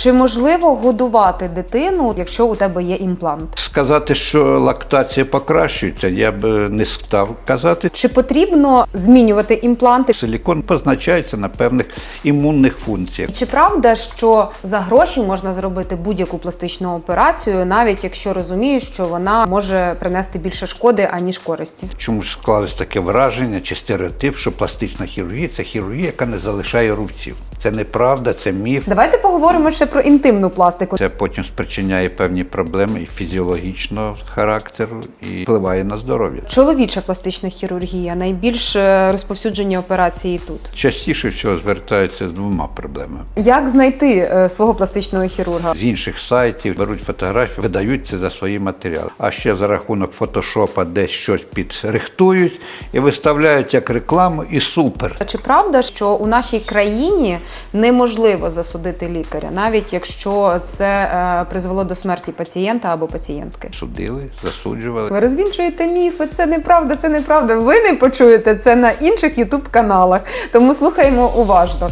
Чи можливо годувати дитину, якщо у тебе є імплант? Сказати, що лактація покращується, я б не став казати. Чи потрібно змінювати імпланти? Силікон позначається на певних імунних функціях. Чи правда, що за гроші можна зробити будь-яку пластичну операцію, навіть якщо розумієш, що вона може принести більше шкоди аніж користі? Чомусь склалось таке враження чи стереотип, що пластична хірургія це хірургія, яка не залишає рубців. Це неправда, це міф. Давайте поговоримо ще про інтимну пластику. Це потім спричиняє певні проблеми і фізіологічного характеру і впливає на здоров'я. Чоловіча пластична хірургія найбільш е, розповсюджені операції тут. Частіше всього звертаються з двома проблемами. Як знайти е, свого пластичного хірурга? З інших сайтів беруть фотографії, видають це за свої матеріали. А ще за рахунок фотошопа десь щось підрихтують і виставляють як рекламу, і супер. Чи правда, що у нашій країні неможливо засудити лікаря, навіть якщо це е, призвело до смерті пацієнта або пацієнтки? Судили, засуджували. Ви розвінчуєте міфи, це неправда, це неправда. Ви не почуєте це на інших ютуб каналах. Тому слухаємо уважно.